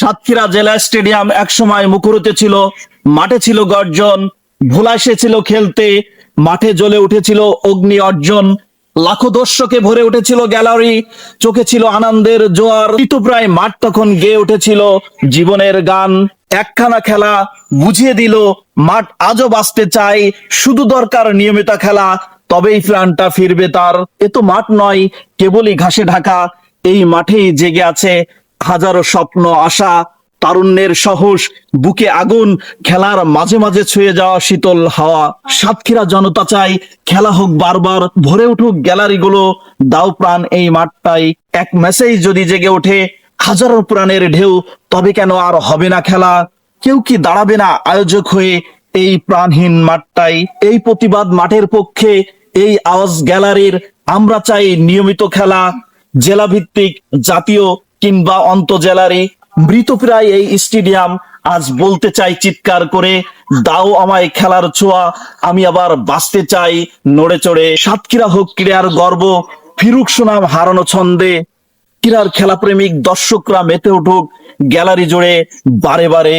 সাতক্ষীরা জেলা স্টেডিয়াম একসময় মুখরিত ছিল। মাঠে ছিল গর্জন, ভোলা এসেছিল খেলতে, মাঠে জ্বলে উঠেছিল অগ্নি অর্জন। লাখো দর্শকে ভরে উঠেছিল গ্যালারি, চোখে ছিল আনন্দের জোয়ার। প্রায় মাঠ তখন গেয়ে উঠেছিল জীবনের গান। একখানা খেলা বুঝিয়ে দিল, মাঠ আজও বাঁচতে চাই শুধু দরকার নিয়মিত খেলা, তবেই প্রাণটা ফিরবে তার। এ তো মাঠ নয়, কেবলই ঘাসে ঢাকা। এই মাঠেই জেগে আছে হাজারো স্বপ্ন, আশা, তারুণ্যের সাহস, বুকে আগুন, খেলার মাঝে মাঝে ছুঁয়ে যাওয়া শীতল হাওয়া। সাতক্ষীরা জনতা চাই, খেলা হোক বারবার, ভরে উঠুক গ্যালারিগুলো, দাও প্রাণ এই মাঠটাই। এক ম্যাচেই যদি জেগে ওঠে, হাজারো প্রাণের ঢেউ, তবে কেন আর হবে না খেলা? কেউ কি দাঁড়াবে না আয়োজক হয়ে এই প্রাণহীন মাঠটাই? এই প্রতিবাদ মাঠের পক্ষে, এই আওয়াজ গ্যালারির, আমরা চাই নিয়মিত খেলা। জেলা ভিত্তিক জাতীয় কিংবা অন্তজেলারি মৃতপ্রায় এই স্টেডিয়াম। আজ বলতে চাই চিৎকার করে, দাও আমায় খেলার ছোঁয়া, আমি আবার বাঁচতে চাই নড়ে চড়ে। সাতক্ষীরা হোক ক্রীড়ার গর্ব, ফিরুক সুনাম হারানো ছন্দে। ক্রীড়ার খেলা প্রেমিক দর্শকরা মেতে উঠুক গ্যালারি জুড়ে বারে বারে।